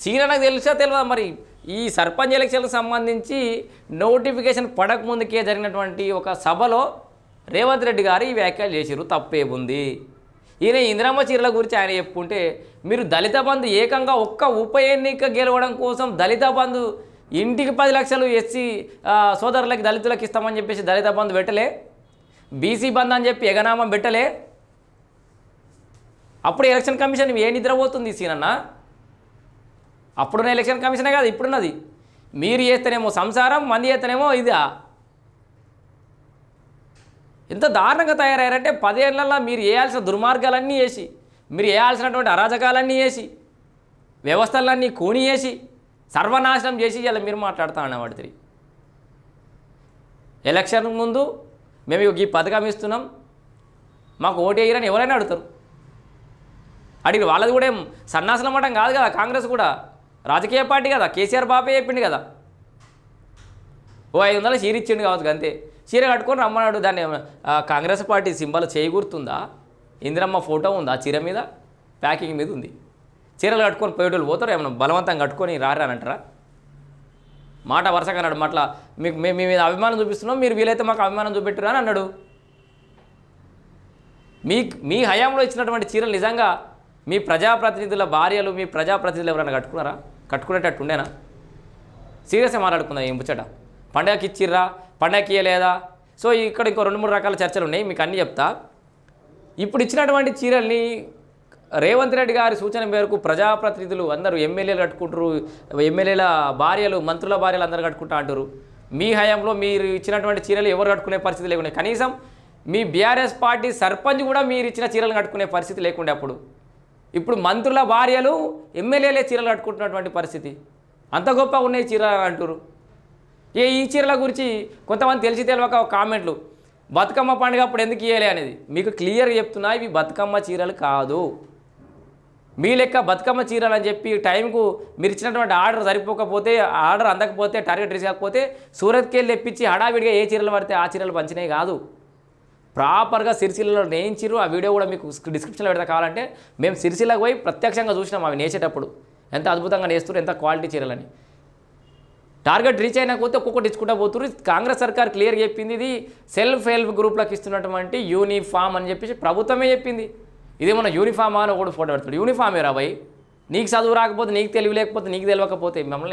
సీనకు తెలుసా తెలియదా. మరి ఈ సర్పంచ్ ఎలక్షన్లకు సంబంధించి నోటిఫికేషన్ పడకముందుకే జరిగినటువంటి ఒక సభలో రేవంత్ రెడ్డి గారు ఈ వ్యాఖ్యలు చేసిరు తప్పేముంది ఈయన ఇందిరమ్మ చీరల గురించి ఆయన చెప్పుకుంటే మీరు దళిత బంధు ఏకంగా ఒక్క ఉప ఎన్నిక గెలవడం కోసం దళిత బంధు ఇంటికి పది లక్షలు ఎస్సీ సోదరులకి దళితులకు ఇస్తామని చెప్పేసి దళిత బంధు పెట్టలే. బీసీ బంధు అని చెప్పి ఎగనామం పెట్టలే. అప్పుడు ఎలక్షన్ కమిషన్ ఏ నిద్రపోతుంది సీనన్నా? అప్పుడున్న ఎలక్షన్ కమిషనే కాదు ఇప్పుడున్నది. మీరు చేస్తేనేమో సంసారం మంది చేస్తేనేమో ఇదా? ఎంత దారుణంగా తయారయ్యారంటే పదేళ్ళలో మీరు వేయాల్సిన దుర్మార్గాలన్నీ వేసి మీరు వేయాల్సినటువంటి అరాజకాలన్నీ వేసి వ్యవస్థలన్నీ కూని వేసి సర్వనాశనం చేసి ఇలా మీరు మాట్లాడుతా అన్నవాడు తిరిగి. ఎలక్షన్ ముందు మేము ఈ పథకం ఇస్తున్నాం మాకు ఓటు వేయరని ఎవరైనా అడుగుతారు. అడిగి వాళ్ళది కూడా ఏం సన్నాసనం అవ్వడం కాదు కదా కాంగ్రెస్ కూడా. రాజకీయ పార్టీ కదా కేసీఆర్ బాబే చెప్పిండు కదా. ఓ ఐదు వందలు చీర ఇచ్చిండు కావచ్చు అంతే చీర కట్టుకొని రమ్మన్నాడు దాన్ని కాంగ్రెస్ పార్టీ సింబల్ చేయగుర్తుందా? ఇందిరమ్మ ఫోటో ఉందా చీర మీద? ప్యాకింగ్ మీద ఉంది. చీరలు కట్టుకొని పోయేటోళ్ళు పోతారు? ఏమైనా బలవంతం కట్టుకొని రారానంటారా? మాట వరుసగా అన్నాడు మాట్లా మీకు మేము మీ మీద అభిమానం చూపిస్తున్నాం మీరు వీలైతే మాకు అభిమానం చూపెట్టురా అని అన్నాడు. మీ మీ హయాంలో ఇచ్చినటువంటి చీరలు నిజంగా మీ ప్రజాప్రతినిధుల భార్యలు మీ ప్రజాప్రతినిధులు ఎవరైనా కట్టుకున్నారా? కట్టుకునేటట్టు ఉండేనా? సీరియస్గా మాట్లాడుకుందాం ఏం ముచ్చట. పండగకి ఇచ్చిర్రా? పండగకి ఇయ్యలేదా? సో ఇక్కడ ఇంకో రెండు మూడు రకాల చర్చలు ఉన్నాయి మీకు అన్నీ చెప్తా. ఇప్పుడు ఇచ్చినటువంటి చీరల్ని రేవంత్ రెడ్డి గారి సూచన మేరకు ప్రజాప్రతినిధులు అందరూ ఎమ్మెల్యేలు కట్టుకుంటారు ఎమ్మెల్యేల భార్యలు మంత్రుల భార్యలు అందరూ కట్టుకుంటా అంటారు మీ హయాంలో మీరు ఇచ్చినటువంటి చీరలు ఎవరు కట్టుకునే పరిస్థితి లేకుండా. కనీసం మీ బీఆర్ఎస్ పార్టీ సర్పంచ్ కూడా మీరు ఇచ్చిన చీరలు కట్టుకునే పరిస్థితి లేకుండే అప్పుడు. ఇప్పుడు మంత్రుల భార్యలు ఎమ్మెల్యేలే చీరలు కట్టుకుంటున్నటువంటి పరిస్థితి. అంత గొప్ప ఉన్నాయి చీరలు అంటారు ఏ ఈ చీరల గురించి కొంతమంది తెలిసి తెలియక కామెంట్లు. బతుకమ్మ పండుగ అప్పుడు ఎందుకు ఇవ్వలే అనేది. మీకు క్లియర్గా చెప్తున్నా ఇవి బతుకమ్మ చీరలు కాదు. మీ లెక్క బతుకమ్మ చీరలు అని చెప్పి టైంకు మీరు ఇచ్చినటువంటి ఆర్డర్ సరిపోకపోతే ఆర్డర్ అందకపోతే టార్గెట్ రీచ్ కాకపోతే సూరత్కి వెళ్ళి తెప్పించి హడావిడిగా ఏ చీరలు పడితే ఆ చీరలు పంచినాయి కాదు. ప్రాపర్గా సిరిసిల్లలో నేయించారు ఆ వీడియో కూడా మీకు డిస్క్రిప్షన్లో పెడతా. కావాలంటే మేము సిరిసిల్లకు పోయి ప్రత్యక్షంగా చూసినాం అవి నేసేటప్పుడు. ఎంత అద్భుతంగా నేస్తారు ఎంత క్వాలిటీ చీరలని. టార్గెట్ రీచ్ అయినా పోతే ఒక్కొక్కటి ఇచ్చుకుంటా పోతున్నారు కాంగ్రెస్ సర్కార్ క్లియర్ చెప్పింది ఇది. సెల్ఫ్ హెల్ప్ గ్రూప్లకు ఇస్తున్నటువంటి యూనిఫామ్ అని చెప్పేసి ప్రభుత్వమే చెప్పింది. ఇది మన యూనిఫామ్ అని ఒకటి ఫోటో పెడతాడు. యూనిఫామే రా భయ్ నీకు చదువు రాకపోతే నీకు తెలివి లేకపోతే నీకు తెలియకపోతే మమ్మల్ని